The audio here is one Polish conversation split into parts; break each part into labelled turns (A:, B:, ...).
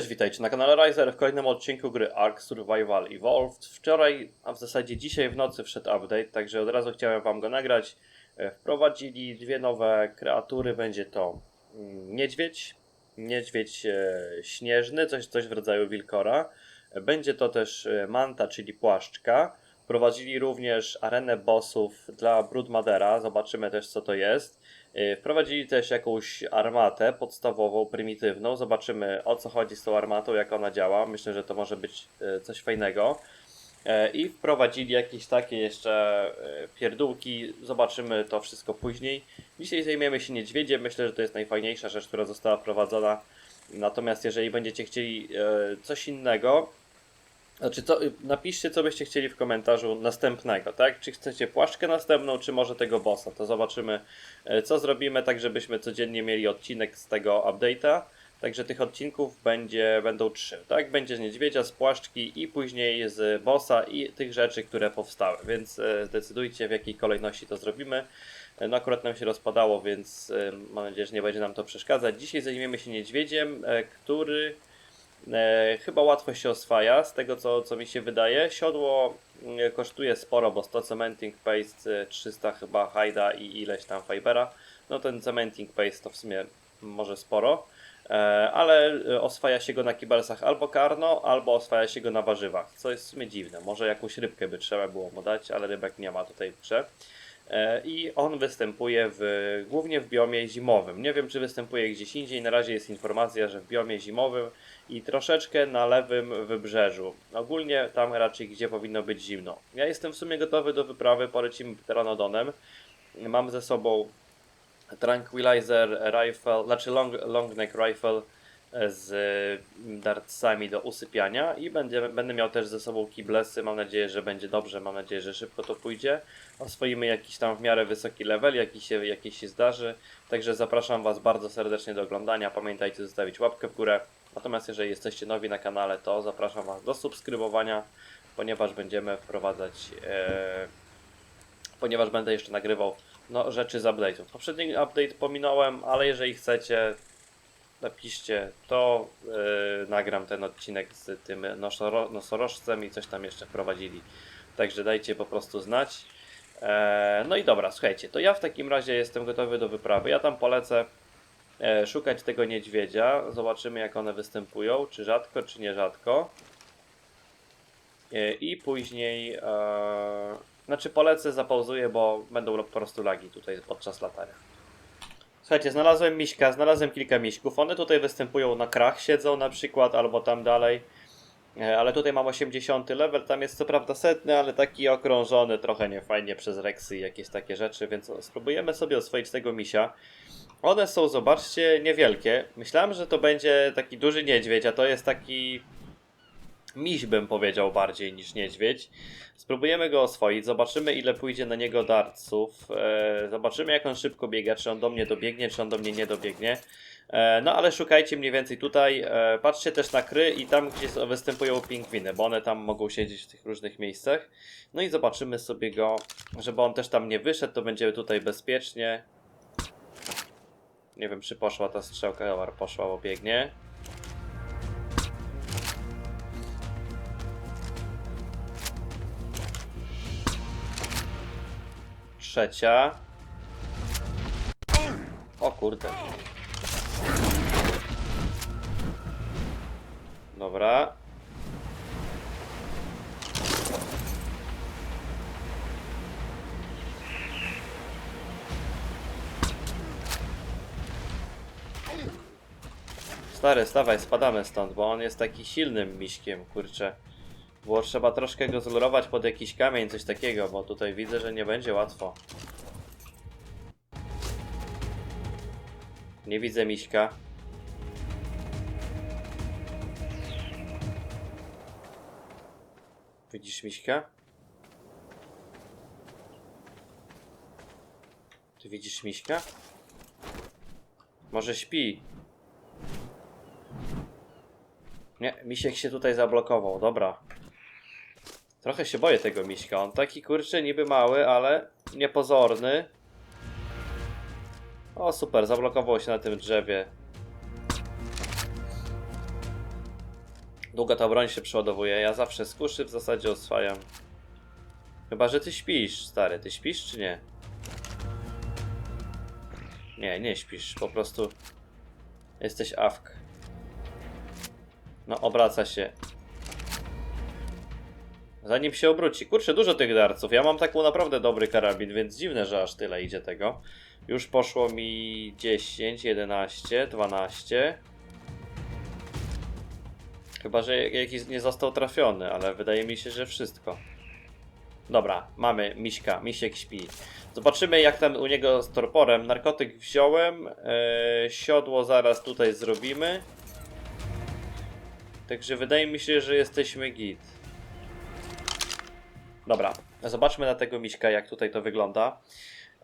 A: Cześć, witajcie na kanale Riser w kolejnym odcinku gry Ark Survival Evolved. Wczoraj, a w zasadzie dzisiaj w nocy wszedł update, także od razu chciałem wam go nagrać. E, Wprowadzili dwie nowe kreatury, będzie to mm, niedźwiedź, niedźwiedź e, śnieżny, coś, coś w rodzaju wilkora. E, Będzie to też manta, czyli płaszczka. Wprowadzili również arenę bossów dla Broodmadera, zobaczymy też co to jest. E, Wprowadzili też jakąś armatę podstawową, prymitywną. Zobaczymy o co chodzi z tą armatą, jak ona działa. Myślę, że to może być e, coś fajnego. E, I wprowadzili jakieś takie jeszcze pierdółki. Zobaczymy to wszystko później. Dzisiaj zajmiemy się niedźwiedziem. Myślę, że to jest najfajniejsza rzecz, która została wprowadzona. Natomiast jeżeli będziecie chcieli coś innego, znaczy, co, napiszcie, co byście chcieli w komentarzu następnego, tak? Czy chcecie płaszczkę następną, czy może tego bossa? To zobaczymy, e, co zrobimy, tak żebyśmy codziennie mieli odcinek z tego update'a. Także tych odcinków będzie, będą trzy, tak? Będzie z niedźwiedzia, z płaszczki i później z bossa i tych rzeczy, które powstały. Więc e, zdecydujcie, w jakiej kolejności to zrobimy. E, No akurat nam się rozpadało, więc mam nadzieję, że nie będzie nam to przeszkadzać. Dzisiaj zajmiemy się niedźwiedziem, który chyba łatwo się oswaja, z tego co, co mi się wydaje. Siodło mm, kosztuje sporo, bo 100 cementing paste, e, 300 chyba hajda i ileś tam fibera. No ten cementing paste to w sumie może sporo, e, ale e, oswaja się go na kibelsach albo karno, albo oswaja się go na warzywach, co jest w sumie dziwne. Może jakąś rybkę by trzeba było mu dać, ale rybek nie ma tutaj w grze. E, I on występuje w, głównie w biomie zimowym. Nie wiem, czy występuje gdzieś indziej. Na razie jest informacja, że w biomie zimowym i troszeczkę na lewym wybrzeżu. Ogólnie tam raczej, gdzie powinno być zimno. Ja jestem w sumie gotowy do wyprawy. Polecimy Pteranodonem. Mam ze sobą Tranquilizer Rifle, znaczy long, long Neck Rifle z dartsami do usypiania i będę, będę miał też ze sobą kiblesy. Mam nadzieję, że będzie dobrze. Mam nadzieję, że szybko to pójdzie. Oswoimy jakiś tam w miarę wysoki level, jaki się, jaki się zdarzy. Także zapraszam Was bardzo serdecznie do oglądania. Pamiętajcie zostawić łapkę w górę. Natomiast jeżeli jesteście nowi na kanale, to zapraszam Was do subskrybowania, ponieważ będziemy wprowadzać, e, ponieważ będę jeszcze nagrywał no, rzeczy z update'ów. Poprzedni update pominąłem, ale jeżeli chcecie, napiszcie, to e, nagram ten odcinek z tym nosoro, nosorożcem i coś tam jeszcze wprowadzili. Także dajcie po prostu znać. E, no i dobra, słuchajcie, to ja w takim razie jestem gotowy do wyprawy. Ja tam polecę szukać tego niedźwiedzia. Zobaczymy, jak one występują, czy rzadko, czy nierzadko. E, I później, e, znaczy polecę, zapauzuję, bo będą po prostu lagi tutaj podczas latania. Słuchajcie, znalazłem miśka, znalazłem kilka miśków. One tutaj występują na krach, siedzą na przykład, albo tam dalej. E, Ale tutaj mam 80 level, tam jest co prawda setny, ale taki okrążony trochę niefajnie przez Rexy i jakieś takie rzeczy, więc spróbujemy sobie oswoić tego misia. One są, zobaczcie, niewielkie. Myślałem, że to będzie taki duży niedźwiedź, a to jest taki miś bym powiedział bardziej niż niedźwiedź. Spróbujemy go oswoić, zobaczymy ile pójdzie na niego darców, e, zobaczymy jak on szybko biega, czy on do mnie dobiegnie, czy on do mnie nie dobiegnie. E, no ale szukajcie mniej więcej tutaj, e, patrzcie też na kry i tam gdzie występują pingwiny, bo one tam mogą siedzieć w tych różnych miejscach. No i zobaczymy sobie go, żeby on też tam nie wyszedł, to będziemy tutaj bezpiecznie. Nie wiem czy poszła ta strzałka, dobra poszła, bo biegnie. Trzecia. O kurde. Dobra. Stary, stawaj, spadamy stąd, bo on jest taki silnym miśkiem, kurczę. Było trzeba troszkę go zlurować pod jakiś kamień, coś takiego, bo tutaj widzę, że nie będzie łatwo. Nie widzę miśka. Widzisz miśka? Ty widzisz miśka? Może śpi? Nie, misiek się tutaj zablokował, dobra. Trochę się boję tego miśka. On taki kurczę niby mały, ale niepozorny. O super, zablokował się na tym drzewie. Długo ta broń się przeładowuje. Ja zawsze z kuszy w zasadzie oswajam. Chyba, że ty śpisz, stary. Ty śpisz czy nie? Nie, nie śpisz. Po prostu jesteś awk. No, obraca się. Zanim się obróci. Kurczę, dużo tych darców. Ja mam taką naprawdę dobry karabin, więc dziwne, że aż tyle idzie tego. Już poszło mi 10, 11, 12. Chyba, że jakiś nie został trafiony, ale wydaje mi się, że wszystko. Dobra, mamy Miśka, Misiek śpi. Zobaczymy jak tam u niego z torporem. Narkotyk wziąłem, e, siodło zaraz tutaj zrobimy. Także wydaje mi się, że jesteśmy git. Dobra, zobaczmy na tego Miśka jak tutaj to wygląda.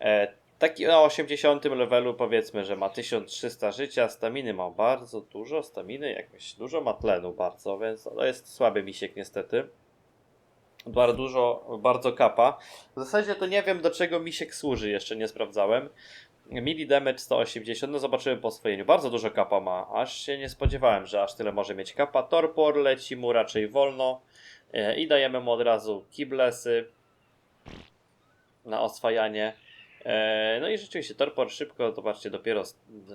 A: E, taki na 80 levelu powiedzmy, że ma 1300 życia, staminy ma bardzo dużo, staminy jakoś dużo ma tlenu bardzo, więc to jest słaby misiek niestety. Bardzo dużo, bardzo kapa. W zasadzie to nie wiem do czego misiek służy, jeszcze nie sprawdzałem. Mili damage 180, no zobaczymy po oswojeniu. Bardzo dużo kapa ma, aż się nie spodziewałem, że aż tyle może mieć kapa. Torpor leci mu raczej wolno e, i dajemy mu od razu kiblesy na oswajanie. E, No i rzeczywiście Torpor szybko, zobaczcie, dopiero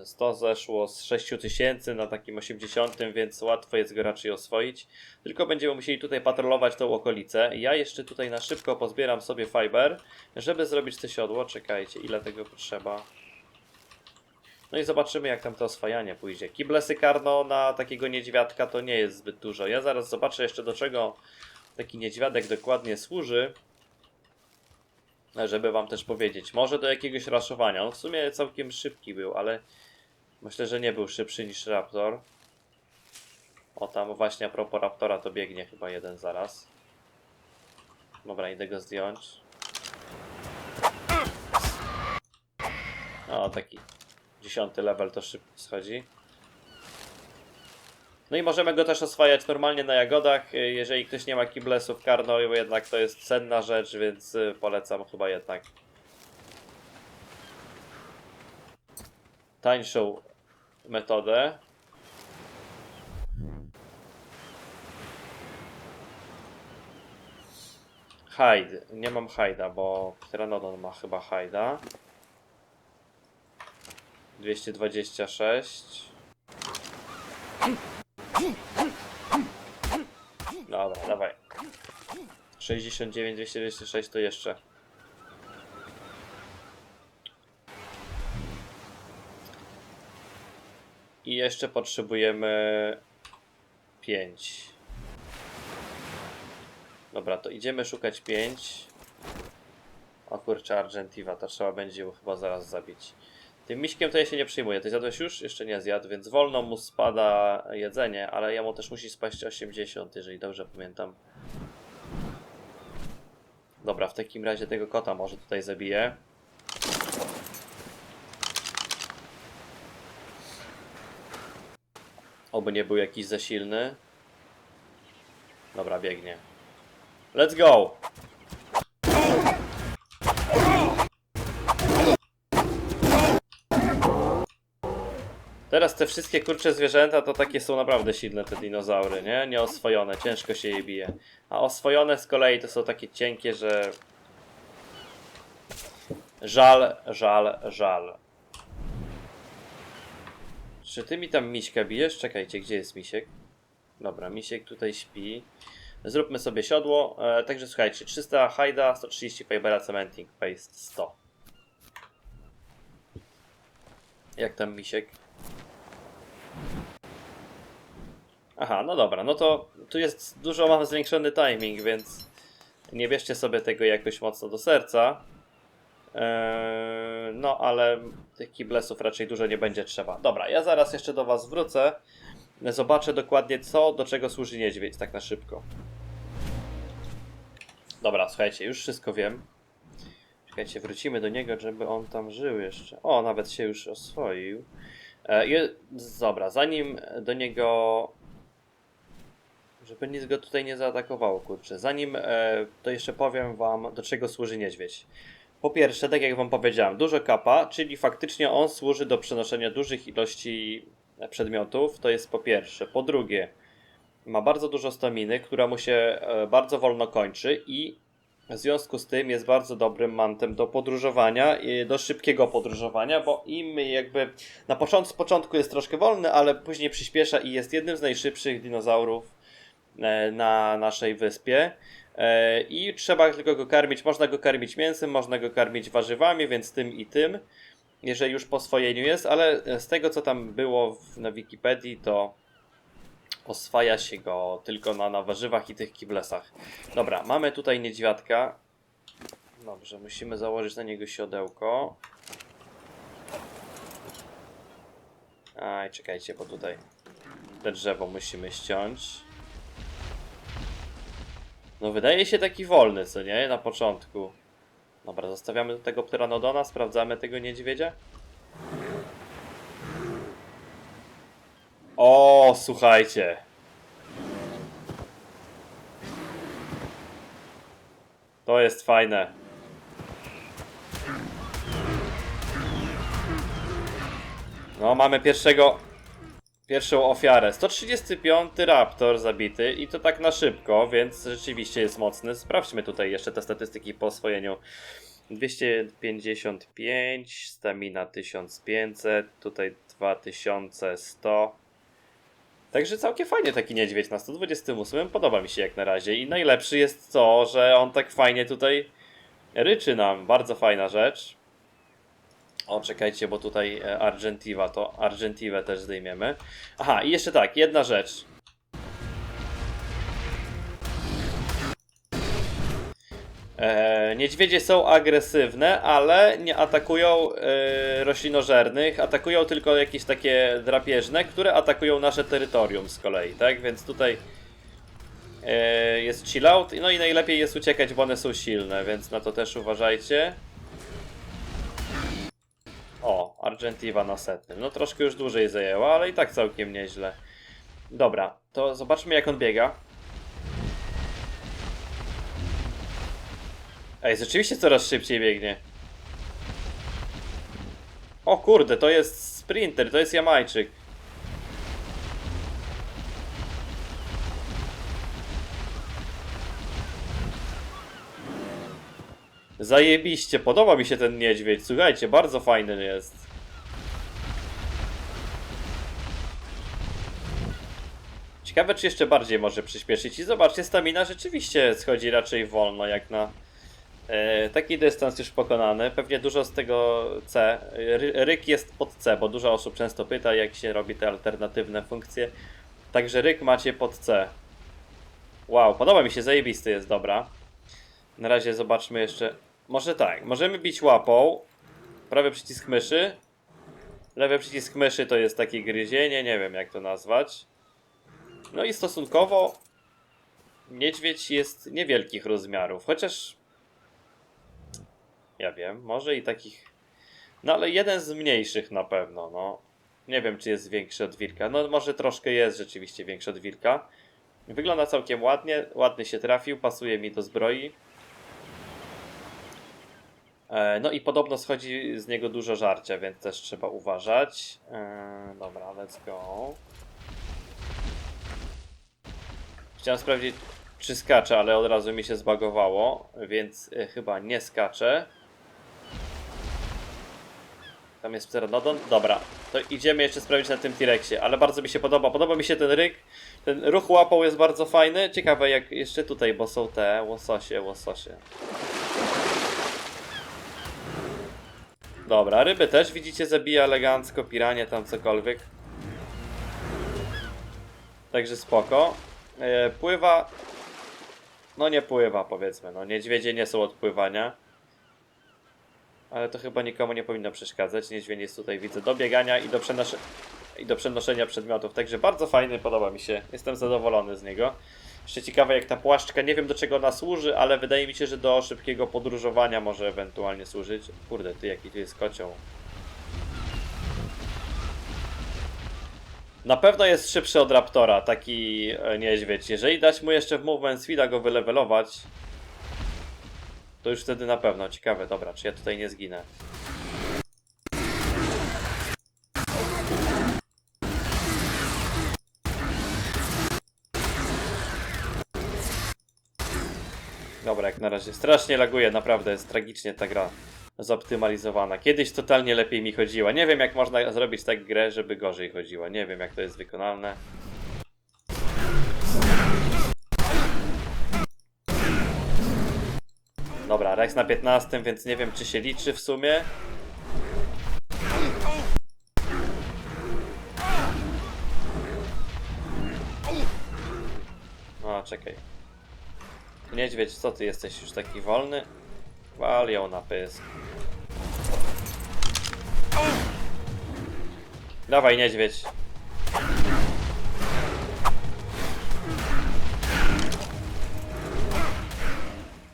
A: 100 zeszło z 6000 na takim 80, więc łatwo jest go raczej oswoić. Tylko będziemy musieli tutaj patrolować tą okolicę. Ja jeszcze tutaj na szybko pozbieram sobie fiber, żeby zrobić te siodło. Czekajcie, ile tego potrzeba. No i zobaczymy jak tam to oswajanie pójdzie. Kiblesy karno na takiego niedźwiadka to nie jest zbyt dużo. Ja zaraz zobaczę jeszcze do czego taki niedźwiadek dokładnie służy żeby wam też powiedzieć. Może do jakiegoś raszowania. On w sumie całkiem szybki był, ale myślę, że nie był szybszy niż Raptor. O, tam właśnie a propos Raptora to biegnie chyba jeden zaraz. Dobra, idę go zdjąć. O, taki dziesiąty level to szybko schodzi. No i możemy go też oswajać normalnie na jagodach, jeżeli ktoś nie ma kiblesów karno, bo jednak to jest cenna rzecz, więc y, polecam chyba jednak tańszą metodę. Hide. Nie mam hajda, bo Pteranodon ma chyba hajda. 226. Dobra, dawaj. 69, 226 to jeszcze. I jeszcze potrzebujemy 5. Dobra, to idziemy szukać 5. O kurczę, Argentiva, to trzeba będzie ją chyba zaraz zabić. Tym miśkiem to ja się nie przyjmuję. Ty zjadłeś już? Jeszcze nie zjadł, więc wolno mu spada jedzenie, ale jemu też musi spaść 80, jeżeli dobrze pamiętam. Dobra, w takim razie tego kota może tutaj zabiję. Oby nie był jakiś za silny. Dobra, biegnie. Let's go! Teraz te wszystkie kurcze zwierzęta to takie są naprawdę silne te dinozaury, nie? Nieoswojone, ciężko się je bije. A oswojone z kolei to są takie cienkie, że... Żal, żal, żal. Czy ty mi tam miśka bijesz? Czekajcie, gdzie jest misiek? Dobra, misiek tutaj śpi. Zróbmy sobie siodło. E, także słuchajcie, 300 hajda, 130 fibera cementing paste 100. Jak tam misiek? Aha, no dobra, no to tu jest dużo mam zwiększony timing, więc nie bierzcie sobie tego jakoś mocno do serca. Eee, no, ale tych kiblesów raczej dużo nie będzie trzeba. Dobra, ja zaraz jeszcze do Was wrócę. Zobaczę dokładnie co, do czego służy niedźwiedź, tak na szybko. Dobra, słuchajcie, już wszystko wiem. Czekajcie, wrócimy do niego, żeby on tam żył jeszcze. O, nawet się już oswoił. E, dobra, zanim do niego. Żeby nic go tutaj nie zaatakowało, kurczę. Zanim e, to jeszcze powiem wam, do czego służy niedźwiedź. Po pierwsze, tak jak wam powiedziałem, dużo kapa, czyli faktycznie on służy do przenoszenia dużych ilości przedmiotów. To jest po pierwsze. Po drugie, ma bardzo dużo staminy, która mu się e, bardzo wolno kończy i w związku z tym jest bardzo dobrym mantem do podróżowania, do szybkiego podróżowania, bo im jakby na początku, z początku jest troszkę wolny, ale później przyspiesza i jest jednym z najszybszych dinozaurów na naszej wyspie. E, I trzeba tylko go karmić. Można go karmić mięsem, można go karmić warzywami, więc tym i tym, jeżeli już po swojeniu jest, ale z tego co tam było na Wikipedii, to oswaja się go tylko na, na warzywach i tych kiblesach. Dobra, mamy tutaj niedźwiadka. Dobrze, musimy założyć na niego siodełko. Aj, czekajcie, bo tutaj te drzewo musimy ściąć. No wydaje się taki wolny, co nie? Na początku. Dobra, zostawiamy tego pteranodona, sprawdzamy tego niedźwiedzia. O, słuchajcie. To jest fajne. No, mamy pierwszego. Pierwszą ofiarę. 135 Raptor zabity i to tak na szybko, więc rzeczywiście jest mocny. Sprawdźmy tutaj jeszcze te statystyki po oswojeniu. 255, stamina 1500, tutaj 2100. Także całkiem fajnie taki niedźwiedź na 128. Podoba mi się jak na razie. I najlepszy jest to, że on tak fajnie tutaj ryczy nam. Bardzo fajna rzecz. O, czekajcie, bo tutaj e, Argentiva to Argentivę też zdejmiemy. Aha, i jeszcze tak, jedna rzecz. E, niedźwiedzie są agresywne, ale nie atakują e, roślinożernych, atakują tylko jakieś takie drapieżne, które atakują nasze terytorium z kolei, tak? Więc tutaj e, jest chillout, no i najlepiej jest uciekać, bo one są silne, więc na to też uważajcie. O, Argentiva na setnym. No troszkę już dłużej zajęła, ale i tak całkiem nieźle. Dobra, to zobaczmy jak on biega. Ej, rzeczywiście coraz szybciej biegnie. O kurde, to jest sprinter, to jest Jamajczyk. Zajebiście, podoba mi się ten niedźwiedź. Słuchajcie, bardzo fajny jest. Ciekawe, czy jeszcze bardziej może przyspieszyć. I zobaczcie, stamina rzeczywiście schodzi raczej wolno, jak na e, taki dystans już pokonany. Pewnie dużo z tego C. Ry, ryk jest pod C, bo dużo osób często pyta, jak się robi te alternatywne funkcje. Także ryk macie pod C. Wow, podoba mi się, zajebisty jest, dobra. Na razie zobaczmy jeszcze. Może tak, możemy bić łapą. Prawy przycisk myszy. Lewy przycisk myszy to jest takie gryzienie, nie wiem jak to nazwać. No i stosunkowo niedźwiedź jest niewielkich rozmiarów, chociaż ja wiem, może i takich. No ale jeden z mniejszych na pewno, no. Nie wiem, czy jest większy od wilka. No może troszkę jest rzeczywiście większy od wilka. Wygląda całkiem ładnie, ładnie się trafił, pasuje mi do zbroi. E, No i podobno schodzi z niego dużo żarcia, więc też trzeba uważać. E, Dobra, let's go. Chciałem sprawdzić, czy skacze, ale od razu mi się zbagowało, więc e, chyba nie skacze. Tam jest pteranodon. Dobra, to idziemy jeszcze sprawdzić na tym T-Rexie, ale bardzo mi się podoba. Podoba mi się ten ryk. Ten ruch łapą jest bardzo fajny. Ciekawe jak jeszcze tutaj, bo są te łososie, łososie. Dobra, ryby też widzicie zabija elegancko, piranie tam cokolwiek. Także spoko. E, pływa. No nie pływa powiedzmy, no niedźwiedzie nie są od pływania. Ale to chyba nikomu nie powinno przeszkadzać. Niedźwiedź jest tutaj widzę do biegania i do, i do przenoszenia przedmiotów. Także bardzo fajny, podoba mi się. Jestem zadowolony z niego. Jeszcze ciekawe jak ta płaszczka, nie wiem do czego ona służy, ale wydaje mi się, że do szybkiego podróżowania może ewentualnie służyć. Kurde, ty jaki tu jest kocioł. Na pewno jest szybszy od Raptora, taki e, niedźwiedź. Jeżeli dać mu jeszcze w Movement Speeda go wylewelować, to już wtedy na pewno. Ciekawe, dobra, czy ja tutaj nie zginę. Na razie strasznie laguje, naprawdę jest tragicznie ta gra zoptymalizowana. Kiedyś totalnie lepiej mi chodziła. Nie wiem jak można zrobić tak grę, żeby gorzej chodziła. Nie wiem jak to jest wykonalne. Dobra, Rex na 15, więc nie wiem czy się liczy w sumie. No, czekaj. Niedźwiedź, co ty jesteś już taki wolny? Wal ją na pysk. Dawaj, niedźwiedź.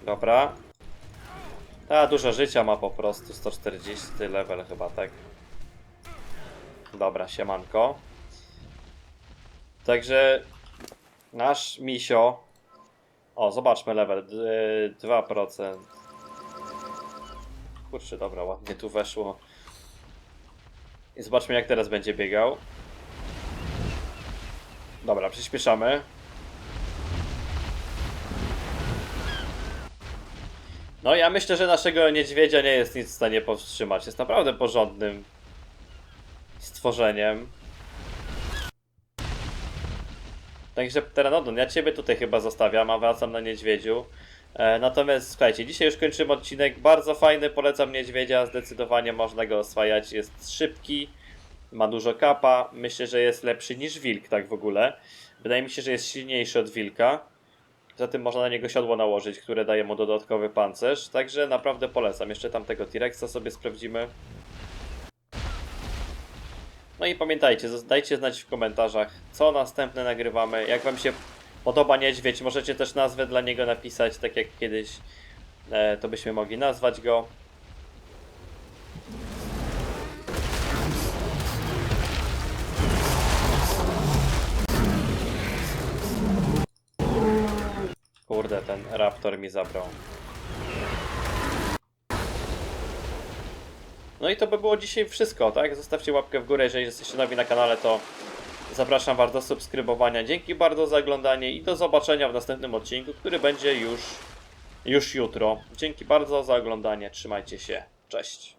A: Dobra. A, dużo życia ma po prostu. 140 level chyba, tak? Dobra, siemanko. Także nasz misio. O, zobaczmy level. d- 2%. Kurczę, dobra, ładnie tu weszło. I zobaczmy jak teraz będzie biegał. Dobra, przyspieszamy. No ja myślę, że naszego niedźwiedzia nie jest nic w stanie powstrzymać. Jest naprawdę porządnym stworzeniem. Także Pteranodon, ja Ciebie tutaj chyba zostawiam, a wracam na niedźwiedziu. E, natomiast słuchajcie, dzisiaj już kończymy odcinek. Bardzo fajny, polecam niedźwiedzia. Zdecydowanie można go oswajać. Jest szybki, ma dużo kapa. Myślę, że jest lepszy niż wilk, tak w ogóle. Wydaje mi się, że jest silniejszy od wilka. Poza tym można na niego siodło nałożyć, które daje mu dodatkowy pancerz. Także naprawdę polecam. Jeszcze tamtego T-Rexa sobie sprawdzimy. No i pamiętajcie, dajcie znać w komentarzach, co następne nagrywamy. Jak Wam się podoba niedźwiedź, możecie też nazwę dla niego napisać, tak jak kiedyś e, to byśmy mogli nazwać go. Kurde, ten raptor mi zabrał. No i to by było dzisiaj wszystko, tak? Zostawcie łapkę w górę, jeżeli jesteście nowi na kanale, to zapraszam Was do subskrybowania. Dzięki bardzo za oglądanie i do zobaczenia w następnym odcinku, który będzie już, już jutro. Dzięki bardzo za oglądanie, trzymajcie się, cześć.